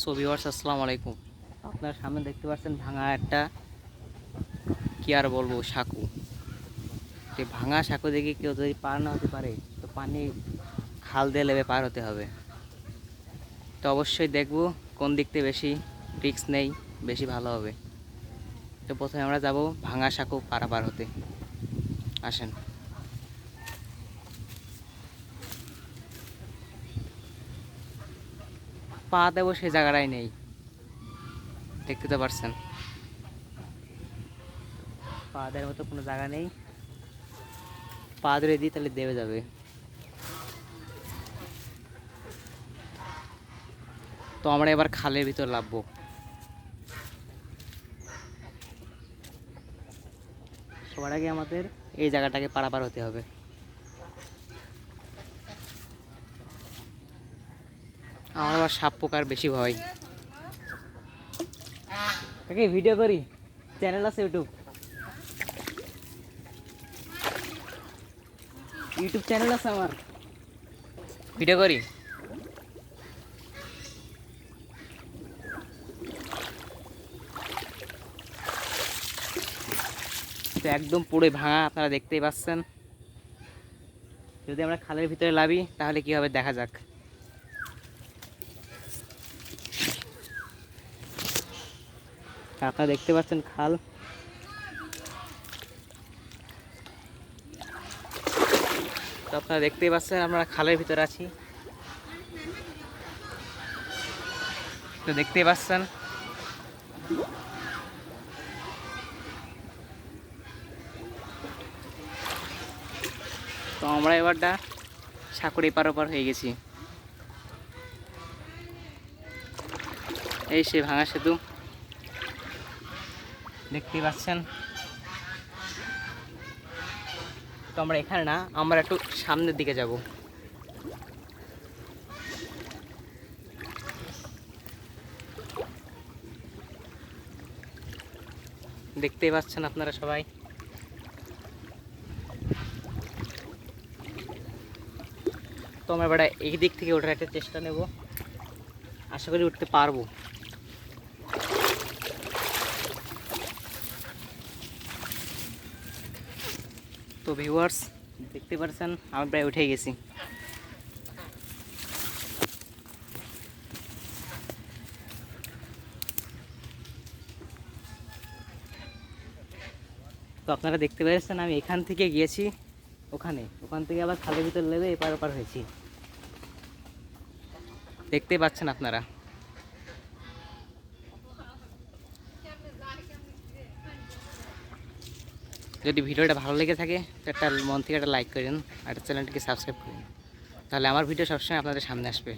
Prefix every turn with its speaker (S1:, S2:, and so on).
S1: So viewers আসসালামু আলাইকুম। আপনার সামনে দেখতে পাচ্ছেন ভাঙা একটা, কি আর বলব, সাঁকু। যে ভাঙা সাঁকু দেখে কেউ যদি পার না হতে পারে, তো পানি খাল দিয়ে লেবে পার হতে হবে। তো অবশ্যই দেখব কোন দিক থেকে বেশি রিক্স নেই, বেশি ভালো হবে। তো প্রথমে আমরা যাব ভাঙা সাঁকু পারাপার হতে। আসেন। পা দেবো সেই জায়গাটাই নেই। দেখতে তো পারছেন। পা দেওয়ার মতো কোনো জায়গা নেই। পা ধরে দিই, তাহলে দেবে যাবে। তো আমরা এবার খালের ভিতর লাভবো সবার আগে আমাদের এই জায়গাটাকে পারাপার হতে হবে। আমার আবার সাপ পোকার বেশি ভয়। তাকে ভিডিও করি। চ্যানেল আছে ইউটিউব ইউটিউব চ্যানেল আছে আমার। ভিডিও করি। তো একদম পুরো ভাঙা আপনারা দেখতেই পাচ্ছেন। যদি আমরা খালের ভিতরে লাভি তাহলে কি হবে? দেখা যাক। আপনারা দেখতে পাচ্ছেন, খাল। তো আপনারা দেখতেই পাচ্ছেন, আমরা খালের ভিতরে আছি। তো দেখতেই পাচ্ছেন। তো আমরা এবারটা সাঁকুড়ি পার ওপার হয়ে গেছি। এই সে ভাঙা সেতু। দেখতেই পাচ্ছেন। তো আমরা এখানে না, আমরা একটু সামনের দিকে যাব। দেখতেই পাচ্ছেন আপনারা সবাই। তো আমরা এবার এই দিক থেকে ওঠার একটা চেষ্টা নেব। আশা করি উঠতে পারব। তো ভিউয়ার্স দেখতে পাচ্ছেন আমি প্রায় উঠে গেছি। তো আপনারা দেখতে পাচ্ছেন আমি এখান থেকে গিয়েছি, ওখানে। ওখান থেকে আবার খালের ভিতর লেবে এপার ওপার হয়েছি। দেখতেই পাচ্ছেন আপনারা। যদি ভিডিওটা ভালো লেগে থাকে, তো একটা মন থেকে একটা লাইক করেন আর চ্যানেলটিকে সাবস্ক্রাইব করুন। তাহলে আমার ভিডিও সবসময় আপনাদের সামনে আসবে।